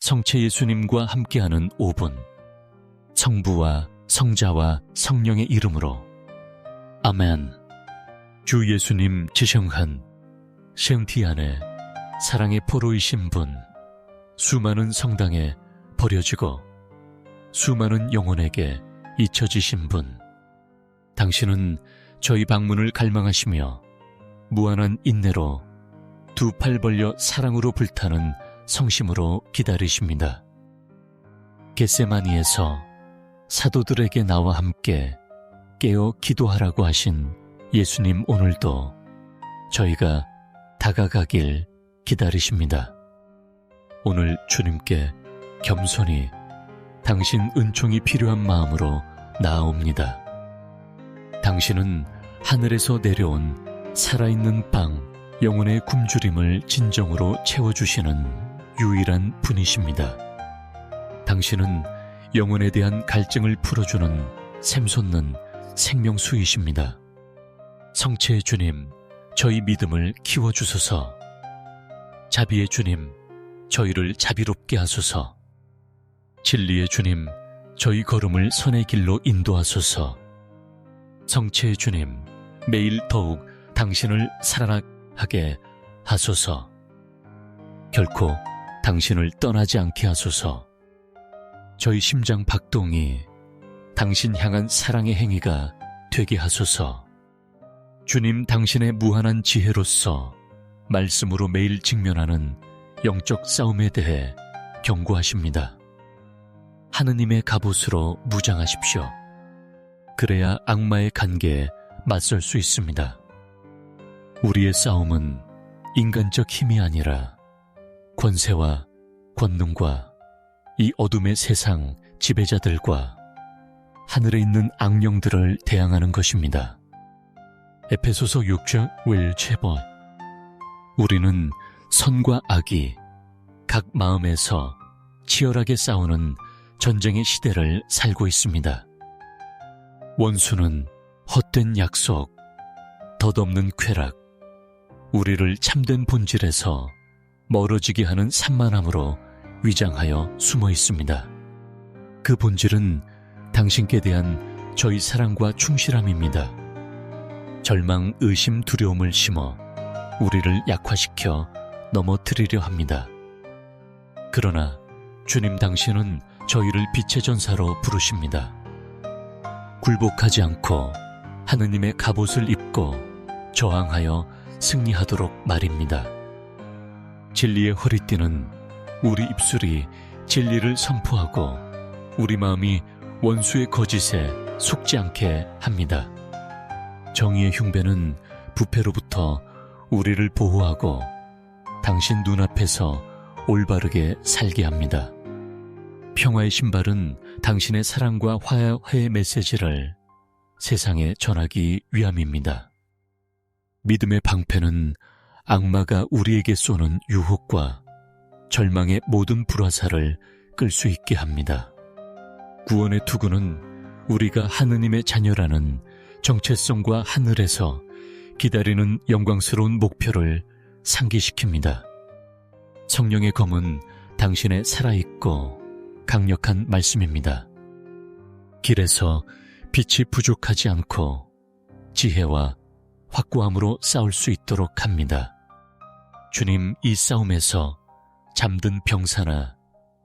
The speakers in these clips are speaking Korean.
성체 예수님과 함께하는 5분. 성부와 성자와 성령의 이름으로. 아멘. 주 예수님 지성한 시티 안에 사랑의 포로이신 분. 수많은 성당에 버려지고 수많은 영혼에게 잊혀지신 분. 당신은 저희 방문을 갈망하시며 무한한 인내로 두 팔 벌려 사랑으로 불타는 성심으로 기다리십니다. 겟세마니에서 사도들에게 나와 함께 깨어 기도하라고 하신 예수님 오늘도 저희가 다가가길 기다리십니다. 오늘 주님께 겸손히 당신 은총이 필요한 마음으로 나아옵니다. 당신은 하늘에서 내려온 살아있는 빵, 영혼의 굶주림을 진정으로 채워주시는 유일한 분이십니다. 당신은 영혼에 대한 갈증을 풀어주는 샘솟는 생명수이십니다. 성체의 주님, 저희 믿음을 키워주소서. 자비의 주님, 저희를 자비롭게 하소서. 진리의 주님, 저희 걸음을 선의 길로 인도하소서. 성체의 주님, 매일 더욱 당신을 사랑하게 하소서. 결코 당신을 떠나지 않게 하소서. 저희 심장 박동이 당신 향한 사랑의 행위가 되게 하소서. 주님 당신의 무한한 지혜로서 말씀으로 매일 직면하는 영적 싸움에 대해 경고하십니다. 하느님의 갑옷으로 무장하십시오. 그래야 악마의 관계에 맞설 수 있습니다. 우리의 싸움은 인간적 힘이 아니라 권세와 권능과 이 어둠의 세상 지배자들과 하늘에 있는 악령들을 대항하는 것입니다. 에페소서 6장 1제버 우리는 선과 악이 각 마음에서 치열하게 싸우는 전쟁의 시대를 살고 있습니다. 원수는 헛된 약속, 덧없는 쾌락, 우리를 참된 본질에서 멀어지게 하는 산만함으로 위장하여 숨어 있습니다. 그 본질은 당신께 대한 저희 사랑과 충실함입니다. 절망, 의심, 두려움을 심어 우리를 약화시켜 넘어뜨리려 합니다. 그러나 주님 당신은 저희를 빛의 전사로 부르십니다. 굴복하지 않고 하느님의 갑옷을 입고 저항하여 승리하도록 말입니다. 진리의 허리띠는 우리 입술이 진리를 선포하고 우리 마음이 원수의 거짓에 속지 않게 합니다. 정의의 흉배는 부패로부터 우리를 보호하고 당신 눈앞에서 올바르게 살게 합니다. 평화의 신발은 당신의 사랑과 화해의 메시지를 세상에 전하기 위함입니다. 믿음의 방패는 악마가 우리에게 쏘는 유혹과 절망의 모든 불화살을 끌수 있게 합니다. 구원의 투구는 우리가 하느님의 자녀라는 정체성과 하늘에서 기다리는 영광스러운 목표를 상기시킵니다. 성령의 검은 당신의 살아있고 강력한 말씀입니다. 길에서 빛이 부족하지 않고 지혜와 확고함으로 싸울 수 있도록 합니다. 주님 이 싸움에서 잠든 병사나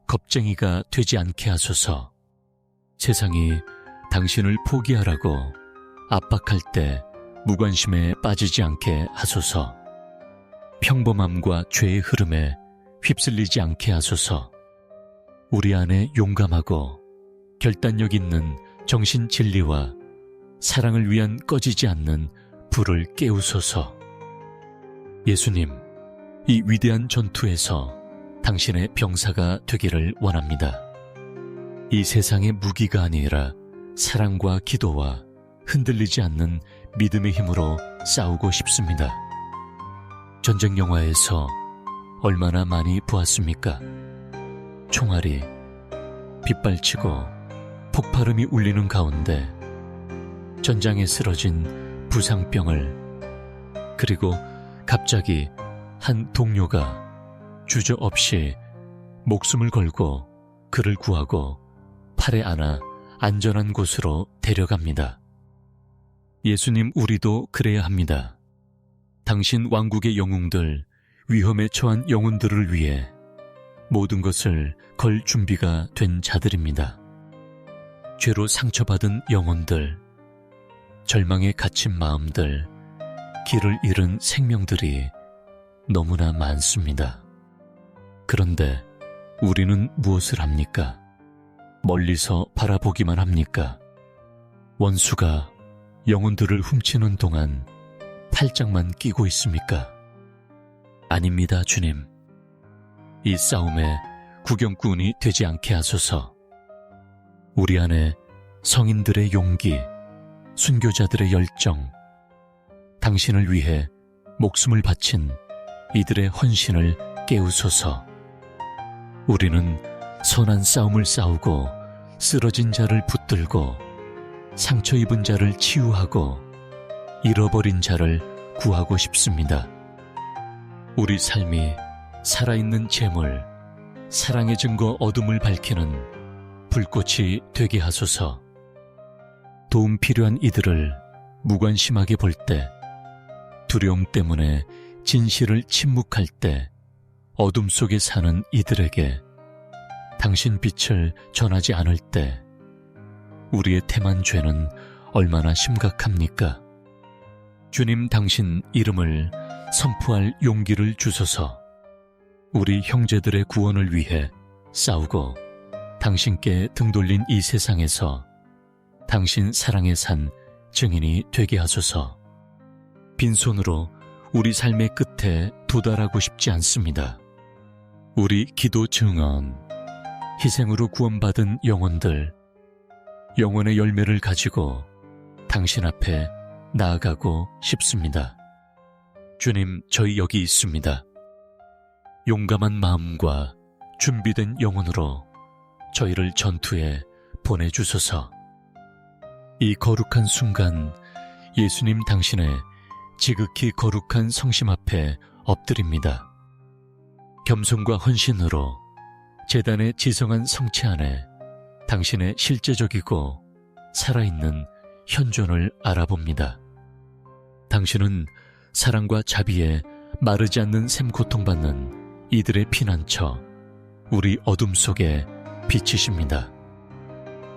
겁쟁이가 되지 않게 하소서. 세상이 당신을 포기하라고 압박할 때 무관심에 빠지지 않게 하소서. 평범함과 죄의 흐름에 휩쓸리지 않게 하소서. 우리 안에 용감하고 결단력 있는 정신 진리와 사랑을 위한 꺼지지 않는 불을 깨우소서. 예수님, 이 위대한 전투에서 당신의 병사가 되기를 원합니다. 이 세상의 무기가 아니라 사랑과 기도와 흔들리지 않는 믿음의 힘으로 싸우고 싶습니다. 전쟁 영화에서 얼마나 많이 보았습니까? 총알이 빗발치고 폭발음이 울리는 가운데 전장에 쓰러진 부상병을 그리고 갑자기 한 동료가 주저없이 목숨을 걸고 그를 구하고 팔에 안아 안전한 곳으로 데려갑니다. 예수님 우리도 그래야 합니다. 당신 왕국의 영웅들, 위험에 처한 영혼들을 위해 모든 것을 걸 준비가 된 자들입니다. 죄로 상처받은 영혼들, 절망에 갇힌 마음들, 길을 잃은 생명들이 너무나 많습니다. 그런데 우리는 무엇을 합니까? 멀리서 바라보기만 합니까? 원수가 영혼들을 훔치는 동안 팔짱만 끼고 있습니까? 아닙니다, 주님. 이 싸움에 구경꾼이 되지 않게 하소서. 우리 안에 성인들의 용기, 순교자들의 열정, 당신을 위해 목숨을 바친 이들의 헌신을 깨우소서. 우리는 선한 싸움을 싸우고 쓰러진 자를 붙들고 상처 입은 자를 치유하고 잃어버린 자를 구하고 싶습니다. 우리 삶이 살아있는 재물, 사랑의 증거 어둠을 밝히는 불꽃이 되게 하소서. 도움 필요한 이들을 무관심하게 볼 때, 두려움 때문에 진실을 침묵할 때, 어둠 속에 사는 이들에게 당신 빛을 전하지 않을 때, 우리의 태만 죄는 얼마나 심각합니까? 주님 당신 이름을 선포할 용기를 주소서. 우리 형제들의 구원을 위해 싸우고 당신께 등 돌린 이 세상에서 당신 사랑의 산 증인이 되게 하소서. 빈손으로 우리 삶의 끝에 도달하고 싶지 않습니다. 우리 기도 증언, 희생으로 구원받은 영혼들, 영혼의 열매를 가지고 당신 앞에 나아가고 싶습니다. 주님, 저희 여기 있습니다. 용감한 마음과 준비된 영혼으로 저희를 전투에 보내주소서. 이 거룩한 순간 예수님 당신의 지극히 거룩한 성심 앞에 엎드립니다. 겸손과 헌신으로 재단의 지성한 성체 안에 당신의 실제적이고 살아있는 현존을 알아봅니다. 당신은 사랑과 자비에 마르지 않는 샘 고통받는 이들의 피난처, 우리 어둠 속에 비치십니다.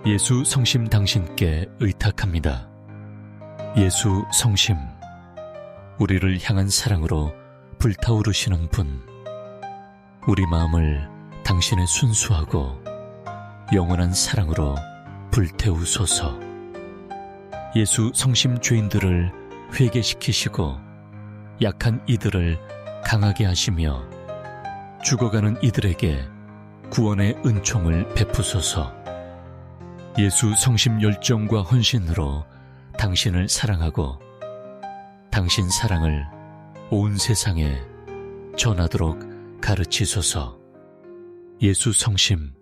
예수 성심 당신께 의탁합니다. 예수 성심, 우리를 향한 사랑으로 불타오르시는 분, 우리 마음을 당신의 순수하고 영원한 사랑으로 불태우소서. 예수 성심 죄인들을 회개시키시고 약한 이들을 강하게 하시며 죽어가는 이들에게 구원의 은총을 베푸소서. 예수 성심 열정과 헌신으로 당신을 사랑하고 당신 사랑을 온 세상에 전하도록 가르치소서. 예수 성심,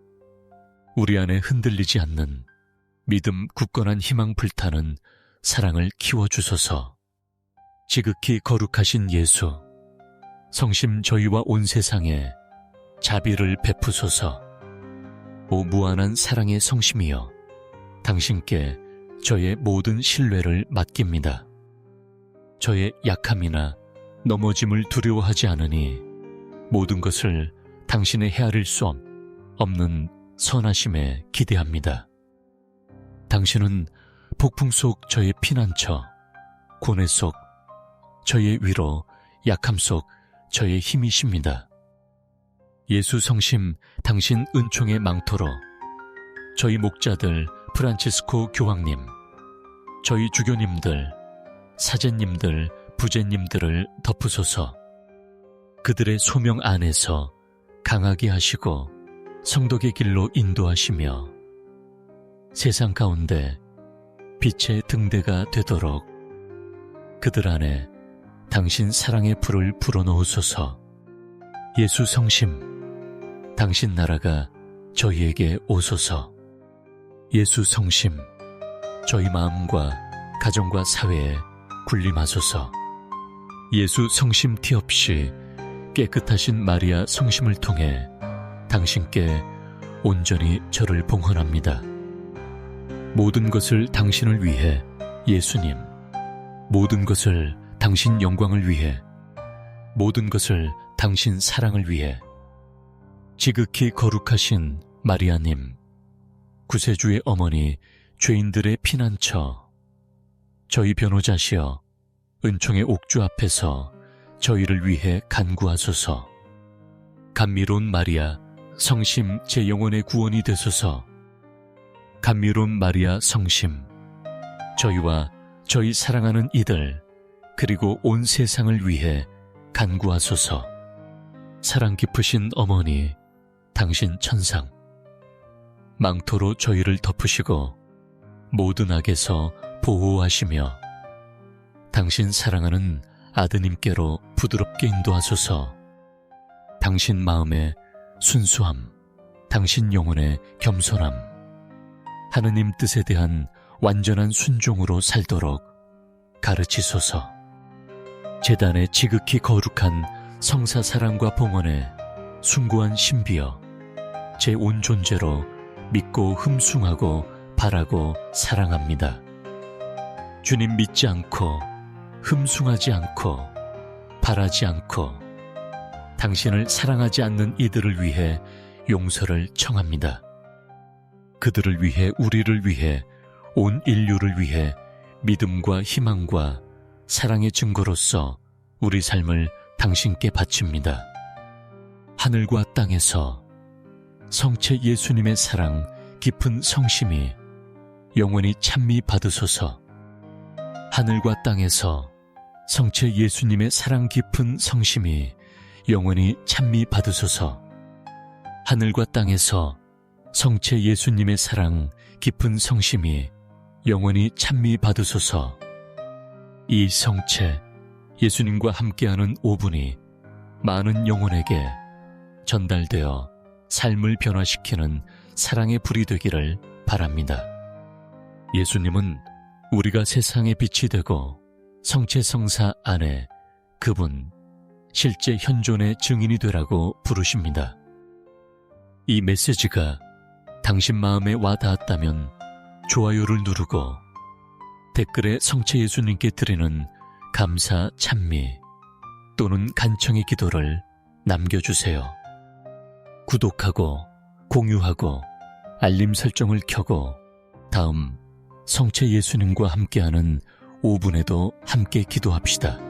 우리 안에 흔들리지 않는 믿음 굳건한 희망 불타는 사랑을 키워주소서. 지극히 거룩하신 예수, 성심 저희와 온 세상에 자비를 베푸소서. 오 무한한 사랑의 성심이여, 당신께 저의 모든 신뢰를 맡깁니다. 저의 약함이나 넘어짐을 두려워하지 않으니 모든 것을 당신의 헤아릴 수 없는 선하심에 기대합니다. 당신은 폭풍 속 저의 피난처, 고뇌 속 저의 위로, 약함 속 저의 힘이십니다. 예수 성심 당신 은총의 망토로 저희 목자들 프란치스코 교황님, 저희 주교님들, 사제님들, 부제님들을 덮으소서. 그들의 소명 안에서 강하게 하시고 성덕의 길로 인도하시며 세상 가운데 빛의 등대가 되도록 그들 안에 당신 사랑의 불을 불어넣으소서. 예수 성심 당신 나라가 저희에게 오소서. 예수 성심 저희 마음과 가정과 사회에 군림하소서 예수 성심 티 없이 깨끗하신 마리아 성심을 통해 당신께 온전히 저를 봉헌합니다. 모든 것을 당신을 위해 예수님, 모든 것을 당신 영광을 위해, 모든 것을 당신 사랑을 위해, 지극히 거룩하신 마리아님, 구세주의 어머니, 죄인들의 피난처, 저희 변호자시여, 은총의 옥주 앞에서 저희를 위해 간구하소서. 감미로운 마리아, 성심 제 영혼의 구원이 되소서. 감미로운 마리아 성심, 저희와 저희 사랑하는 이들, 그리고 온 세상을 위해 간구하소서. 사랑 깊으신 어머니, 당신 천상, 망토로 저희를 덮으시고 모든 악에서 보호하시며 당신 사랑하는 아드님께로 부드럽게 인도하소서. 당신 마음의 순수함, 당신 영혼의 겸손함, 하느님 뜻에 대한 완전한 순종으로 살도록 가르치소서. 재단의 지극히 거룩한 성사 사랑과 봉헌에 숭고한 신비여, 제 온 존재로 믿고 흠숭하고 바라고 사랑합니다. 주님 믿지 않고 흠숭하지 않고 바라지 않고 당신을 사랑하지 않는 이들을 위해 용서를 청합니다. 그들을 위해 우리를 위해 온 인류를 위해 믿음과 희망과 사랑의 증거로서 우리 삶을 당신께 바칩니다. 하늘과 땅에서 성체 예수님의 사랑 깊은 성심이 영원히 찬미 받으소서. 하늘과 땅에서 성체 예수님의 사랑 깊은 성심이 영원히 찬미 받으소서. 하늘과 땅에서 성체 예수님의 사랑 깊은 성심이 영원히 찬미 받으소서. 이 성체 예수님과 함께하는 오분이 많은 영혼에게 전달되어 삶을 변화시키는 사랑의 불이 되기를 바랍니다. 예수님은 우리가 세상의 빛이 되고 성체성사 안에 그분 실제 현존의 증인이 되라고 부르십니다. 이 메시지가 당신 마음에 와 닿았다면 좋아요를 누르고 댓글에 성체 예수님께 드리는 감사 찬미 또는 간청의 기도를 남겨주세요. 구독하고 공유하고 알림 설정을 켜고 다음 성체 예수님과 함께하는 5분에도 함께 기도합시다.